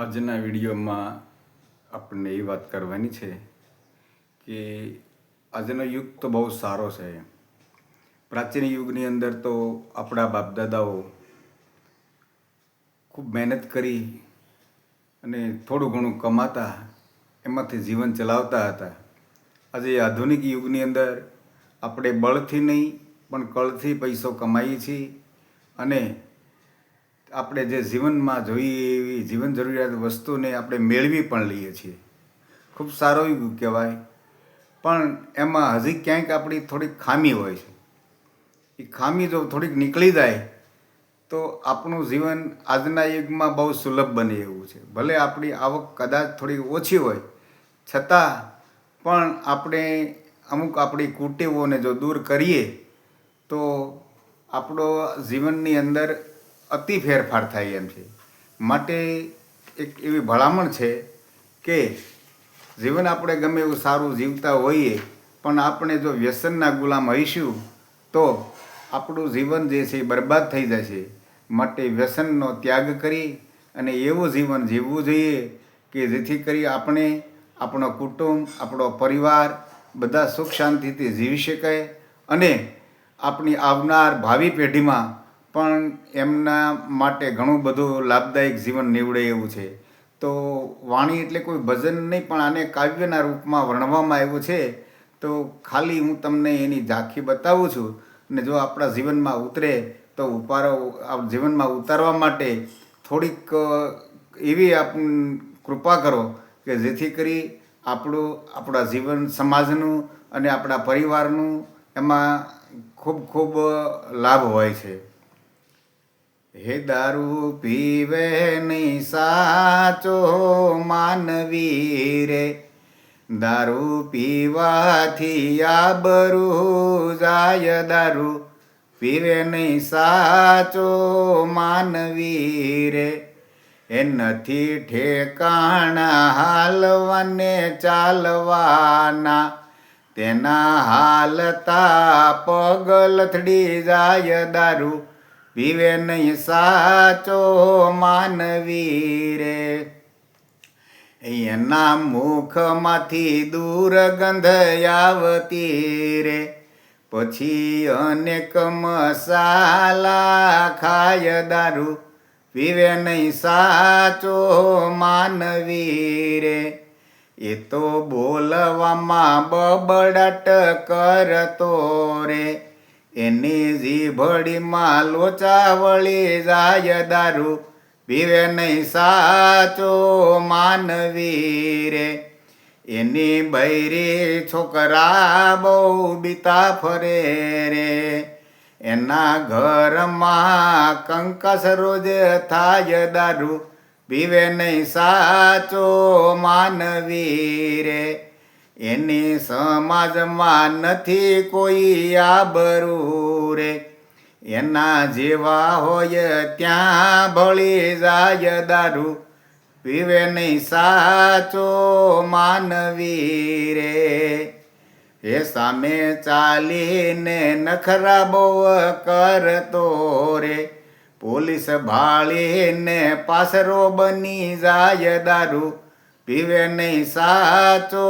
આજના વિડીયોમાં આપણને એ વાત કરવાની છે કે આજનો યુગ તો બહુ સારો છે. પ્રાચીન યુગની અંદર તો આપણા બાપદાદાઓ ખૂબ મહેનત કરી અને થોડું ઘણું કમાતા, એમાંથી જીવન ચલાવતા હતા. આજે આધુનિક યુગની અંદર આપણે બળથી નહીં, પણ કળથી પૈસો કમાઈએ છીએ અને આપણે જે જીવનમાં જોઈએ એવી જીવન જરૂરિયાત વસ્તુને આપણે મેળવી પણ લઈએ છીએ. ખૂબ સારો એવું કહેવાય. પણ એમાં હજી ક્યાંક આપણી થોડીક ખામી હોય છે. એ ખામી જો થોડીક નીકળી જાય, તો આપણું જીવન આજના યુગમાં બહુ સુલભ બને એવું છે. ભલે આપણી આવક કદાચ થોડી ઓછી હોય, છતાં પણ આપણે અમુક આપણી કુટેવોને જો દૂર કરીએ, તો આપણો જીવનની અંદર અતિ ફેરફાર થાય એમ છે. માટે એક એવી ભલામણ છે કે જીવન આપણે ગમે એવું સારું જીવતા હોઈએ, પણ આપણે જો વ્યસનના ગુલામ હઈશું, તો આપણું જીવન જે છે એ બરબાદ થઈ જશે. માટે વ્યસનનો ત્યાગ કરી અને એવું જીવન જીવવું જોઈએ કે જેથી કરી આપણે, આપણો કુટુંબ, આપણો પરિવાર બધા સુખ શાંતિથી જીવી શકાય અને આપણી આવનાર ભાવિ પેઢીમાં પણ એમના માટે ઘણું બધું લાભદાયક જીવન નીવડે એવું છે. તો વાણી એટલે કોઈ ભજન નહીં, પણ આને કાવ્યના રૂપમાં વર્ણવવામાં આવ્યું છે. તો ખાલી હું તમને એની ઝાંખી બતાવું છું ને જો આપણા જીવનમાં ઉતરે, તો ઉપારો જીવનમાં ઉતારવા માટે થોડીક એવી આપ કૃપા કરો કે જેથી કરી આપણું, આપણા જીવન સમાજનું અને આપણા પરિવારનું એમાં ખૂબ ખૂબ લાભ હોય છે. હે દારૂ પીવે નહીં સાચો માનવી દારૂ પીવાથી આબરૂ જાય, દારૂ પીવે નહીં સાચો માનવી રે. એ નથી ઠેકાણા હાલવાને ચાલવાના, તેના હાલતા પગલથડી જાય, દારૂ પીવે નહીં સાચો માનવી રે એના મુખમાંથી દુર્ગંધ આવતી રે. પછી અનેક મસાલા ખાય દારૂ. પીવે નહીં સાચો માનવી રે એ તો બોલવામાં બબડાટ કરતો રે. એની જીભડીમાં લોચા વળી જાય દારૂ. પીવે નહીં સાચો માનવી રે એની બૈરી છોકરા બહુ બીતા ફરે રે. એના ઘરમાં કંકસ રોજ થાય દારૂ. પીવે નહીં સાચો માનવી રે એની સમાજમાં નથી કોઈ આબરૂ રે. એના જેવા હોય ત્યાં ભળી જાય દારૂ. પીવે નહીં સાચો માનવી રે. એ સામે ચાલીને નખરા બહુ કરતો રે. પોલીસ ભાળીને પાસરો બની જાય દારૂ. પીવે નહીં સાચો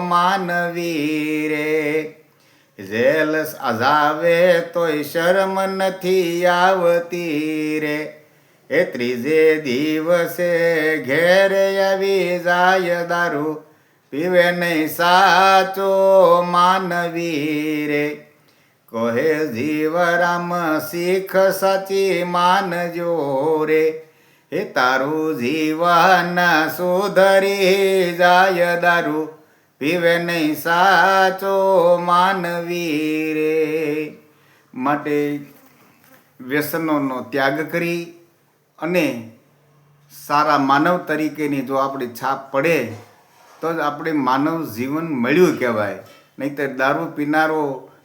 માનવી રે જેલ આઝાવે તોય શરમ નથી આવતી રે. એ ત્રીજે દિવસે ઘેરે આવી જાય દારૂ. પીવે નહીં સાચો માનવી રે કહે જીવરામ શીખ સાચી માનજો રે. એ તારું જીવન સુધરી જાય દારૂ, પીવે નહીં સાચો માનવી રે. માટે વ્યસનોનો ત્યાગ કરી અને સારા માનવ તરીકેની જો આપણી છાપ પડે, તો જ આપણે માનવ જીવન મળ્યું કહેવાય. નહીંતર દારૂ પીનારો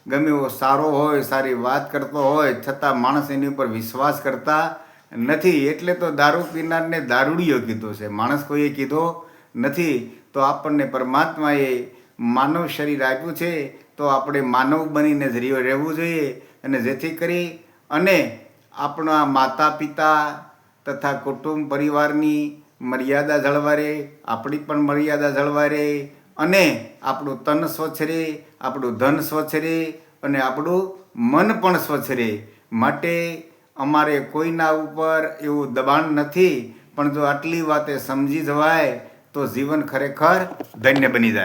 ગમે એવો સારો હોય, સારી વાત કરતો હોય, છતાં માણસ એની ઉપર વિશ્વાસ કરતા નથી, એટલે તો દારૂ પીનારને દારૂડિયો કીધો છે. માણસ કોઈએ કીધો નથી, તો આપણને પરમાત્માએ માનવ શરીર આપ્યું છે, તો આપણે માનવ બનીને જ રહેવું જોઈએ. અને જેથી કરી અને આપણા માતા પિતા તથા કુટુંબ પરિવારની મર્યાદા જળવાય રહે આપણી પણ મર્યાદા જળવાય રહે અને આપણું તન સ્વચ્છ રહે, આપણું ધન સ્વચ્છ રહે અને આપણું મન પણ સ્વચ્છ રહે. માટે અમારે કોઈના ઉપર એવું દબાણ નથી, પણ જો આટલી વાતે સમજી જવાય, તો જીવન ખરેખર ધન્ય બની જાય.